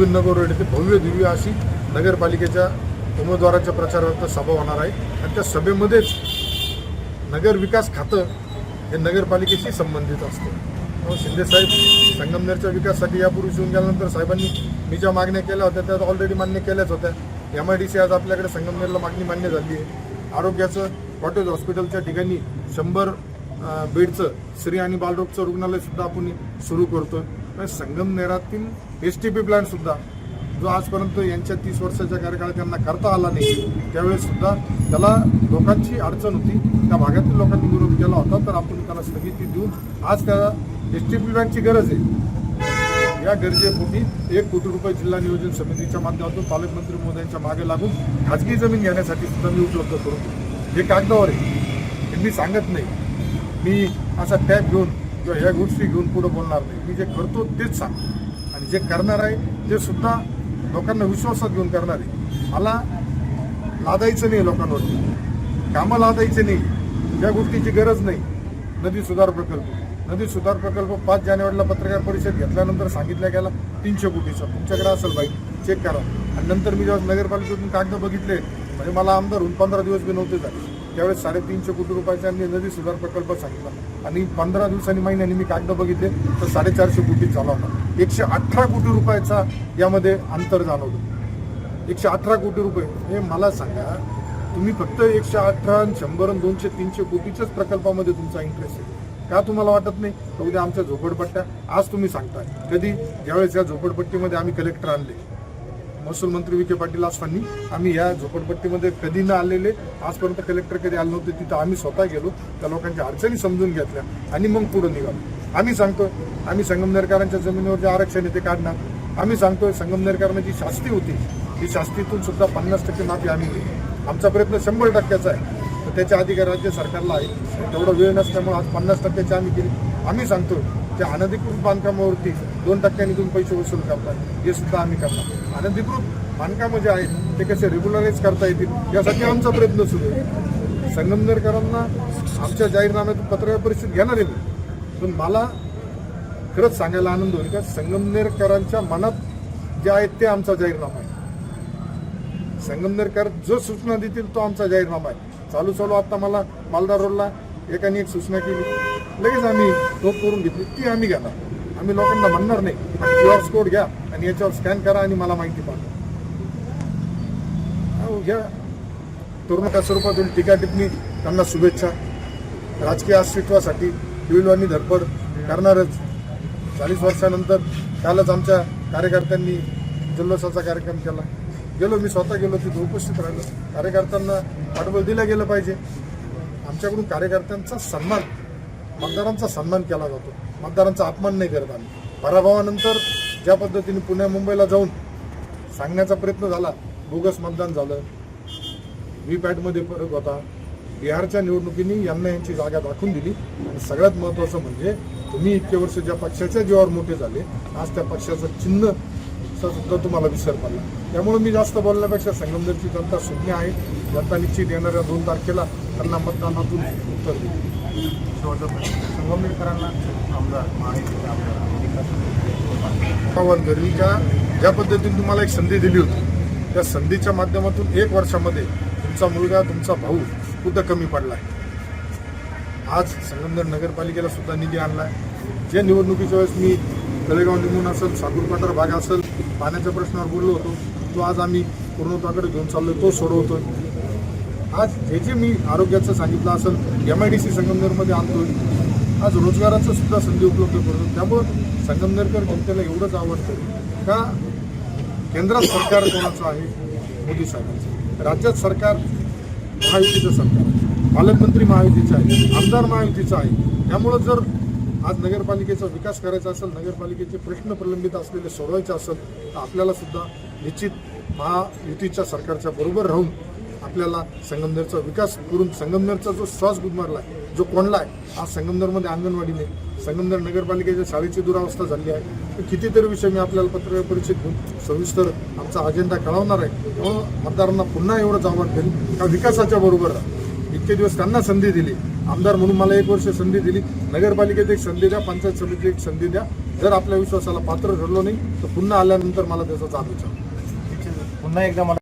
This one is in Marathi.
गोविंदनगर रोड येथे भव्य दिव्य अशी नगरपालिकेच्या उमेदवाराच्या प्रचारार्थ सभा होणार आहे. आणि त्या सभेमध्येच नगर विकास खातं हे नगरपालिकेशी संबंधित असतं. शिंदेसाहेब संगमनेरच्या विकासासाठी यापूर्वी येऊन गेल्यानंतर साहेबांनी मी ज्या मागण्या केल्या होत्या त्या ऑलरेडी मान्य केल्याच होत्या. एम आय डी सी आज आपल्याकडे संगमनेरला मागणी मान्य झाली आहे. आरोग्याचं कॉटेज हॉस्पिटलच्या ठिकाणी शंभर बेडचं स्त्री आणि बालरोगचं रुग्णालयसुद्धा आपण सुरू करतो संगमनेरातील एस टी पी प्लॅनसुद्धा जो आजपर्यंत यांच्या तीस वर्षाच्या कार्यकाळात त्यांना करता आला नाही त्यावेळेस सुद्धा त्याला लोकांची अडचण होती. त्या भागातील लोकांनी विरोध केला होता तर आपण त्याला स्थगिती देऊन आज त्या एस टी पी प्लॅनची गरज आहे. या गरजेपोटी एक कोटी रुपये जिल्हा नियोजन समितीच्या माध्यमातून पालकमंत्री महोदयांच्या मागे लागून खाजगी जमीन घेण्यासाठी सुद्धा मी उपलब्ध करू हे कागदावर आहे. हे मी सांगत नाही. मी असा टॅप घेऊन किंवा ह्या गोष्टी घेऊन पुढे बोलणार नाही. मी जे करतो तेच सांग. आणि जे करणार आहे ते सुद्धा लोकांना विश्वासात घेऊन करणार आहे. मला लादायचं नाही लोकांवरती. कामं लादायचे नाही. या गोष्टीची गरज नाही. नदी सुधार प्रकल्प. नदी सुधार प्रकल्प पाच जानेवारीला पत्रकार परिषद घेतल्यानंतर सांगितल्या गेला तीनशे कोटीचा. तुमच्याकडे असेल बाई चेक करा. आणि नंतर मी जेव्हा नगरपालिकेतून कागद बघितले म्हणजे मला आमदार होऊन पंधरा दिवस बी नव्हते झाले. त्यावेळेस साडेतीनशे कोटी रुपयाचा आणि नदी सुधार प्रकल्प सांगितला. आणि पंधरा दिवसांनी महिन्याने मी कागद बघितले तर साडेचारशे कोटी झाला होता. एकशे अठरा कोटी रुपयाचा यामध्ये अंतर जाणवलं एकशे अठरा कोटी रुपये. हे मला सांगा तुम्ही फक्त एकशे अठरा शंभर आणि दोनशे तीनशे कोटीच्याच प्रकल्पामध्ये तुमचा इंटरेस्ट आहे. का तुम्हाला वाटत नाही? तर उद्या आमच्या झोपडपट्ट्या. आज तुम्ही सांगताय. कधी? ज्यावेळेस या झोपडपट्टीमध्ये आम्ही कलेक्टर आणले. महसूल मंत्री विखे पाटील असताना आम्ही या झोपडपट्टीमध्ये कधी न आलेले आजपर्यंत कलेक्टर कधी आले नव्हते तिथं आम्ही स्वतः गेलो त्या लोकांच्या अडचणी समजून घेतल्या आणि मग पुढे निघालो. आम्ही सांगतो आम्ही संगमनेरकरांच्या जमिनीवर जे आरक्षण आहे ते काढणार. आम्ही सांगतोय संगमनेरकरांना जी शास्ती होती ती शास्तीतून सुद्धा पन्नास टक्के माफी आम्ही दिली. आमचा प्रयत्न शंभर टक्क्याचा आहे. तर त्याच्या अधिकार राज्य सरकारला आहे तेवढा वेळ नसल्यामुळे आज पन्नास टक्क्याची आम्ही केली. आम्ही सांगतो त्या अनधिकृत बांधकामावरती दोन टक्क्यांनी तुम्ही पैसे वसूल करता. हे सुद्धा आम्ही करणार. अनधिकृत बांधकामं जे आहेत ते कसे रेग्युलराईज करता येतील यासाठी आमचा प्रयत्न सुरू आहे. संगमनेरकरांना आमच्या जाहीरनाम्यातून पत्रकार परिषद घेणार आहे मी. पण मला खरंच सांगायला आनंद होईल का संगमनेरकरांच्या मनात जे आहेत ते आमचा जाहीरनामा आहे. संगमनेरकर जो सूचना देतील तो आमचा जाहीरनामा आहे. चालू चालू आता मला मालदार रोडला एकाने एक सूचना केली. लगेच आम्ही तो करून घेतली ती आम्ही घेणार. आम्ही लोकांना म्हणणार नाही. क्यू आर कोड घ्या आणि याच्यावर स्कॅन करा आणि मला माहिती पाठवा. अहो, घ्या तरुणाच्या स्वरूपातून टीका टिप्पणी त्यांना शुभेच्छा. राजकीय अस्तित्वासाठी विलवानी धडपड करणारच. चाळीस वर्षानंतर कालच आमच्या कार्यकर्त्यांनी जल्लोषाचा कार्यक्रम केला. गेलो मी स्वतः गेलो तिथे उपस्थित राहिलो. कार्यकर्त्यांना पाठबळ दिलं गेलं पाहिजे. आमच्याकडून कार्यकर्त्यांचा सन्मान मतदारांचा सन्मान केला जातो. मतदारांचा अपमान नाही करत आम्ही. पराभवानंतर ज्या पद्धतीने पुण्या मुंबईला जाऊन सांगण्याचा प्रयत्न झाला बोगस मतदान झालं. व्हीपॅटमध्ये फरक होता. बिहारच्या निवडणुकीने यांना यांची जागा दाखवून दिली. आणि सगळ्यात महत्त्वाचं म्हणजे तुम्ही इतके वर्ष ज्या पक्षाच्या जीवावर मोठे झाले आज त्या पक्षाचं चिन्ह सुद्धा तुम्हाला विसर पडला. त्यामुळे मी जास्त बोलण्यापेक्षा संगमनेरची जनता शून्य आहे. जनता निश्चित येणाऱ्या दोन तारखेला त्यांना मतदानातून उत्तर दिली संगमनेरकरांना आमदार महायुतीचे आमदार पवन गर्वीच्या ज्या पद्धतीने तुम्हाला एक संधी दिली होती त्या संधीच्या माध्यमातून एक वर्षामध्ये तुमचा मुलगा तुमचा भाऊ सुद्धा कमी पडला आहे? आज संगमनेर नगरपालिकेला सुद्धा निधी आणला आहे. जे निवडणुकीच्या वेळेस मी तळेगाव निमून असेल सागूरपाटर भाग असेल पाण्याच्या प्रश्नावर बोललो होतो तो आज आम्ही पूर्णत्वाकडे घेऊन चाललो तो सोडवतो आज जे जे मी आरोग्याचं सांगितलं असेल एम आय डी सी संगमनेरमध्ये आणतोय आज रोजगाराचं सुद्धा संधी उपलब्ध करतो त्यामुळं संगमनेरकर जनतेला एवढंच आवडतं का केंद्रात सरकार कोणाचं आहे? मोदी साहेबांचं. राज्यात सरकार महायुतीचं सरकार पालकमंत्री महायुतीचं आहे. आमदार महायुतीचं आहे. त्यामुळं जर आज नगरपालिकेचा विकास करायचा असेल नगरपालिकेचे प्रश्न प्रलंबित असलेले सोडवायचे असेल तर आपल्याला सुद्धा निश्चित महायुतीच्या सरकारच्या बरोबर राहून आपल्याला संगमनेरचा विकास करून संगमनेरचा जो श्वास गुदमारला आहे जो कोणला आहे आज संगमनेरमध्ये अंगणवाडी नाही संगमनेर नगरपालिकेच्या शाळेची दुरावस्था झाली आहे. तर कितीतरी विषय मी आपल्याला पत्रकार परिषद घेऊन सविस्तर आमचा अजेंडा कळवणार आहे. त्यामुळं मतदारांना पुन्हा एवढंच आव्हान करेल का विकासाच्या बरोबर इतके दिवस त्यांना संधी दिली. आमदार म्हणून मला एक वर्ष संधी दिली. नगरपालिकेत एक संधी द्या पंचायत समितीत एक संधी द्या. जर आपल्या विश्वासाला पात्र ठरलो नाही तर पुन्हा आल्यानंतर मला त्याचा चालू पुन्हा एकदा मला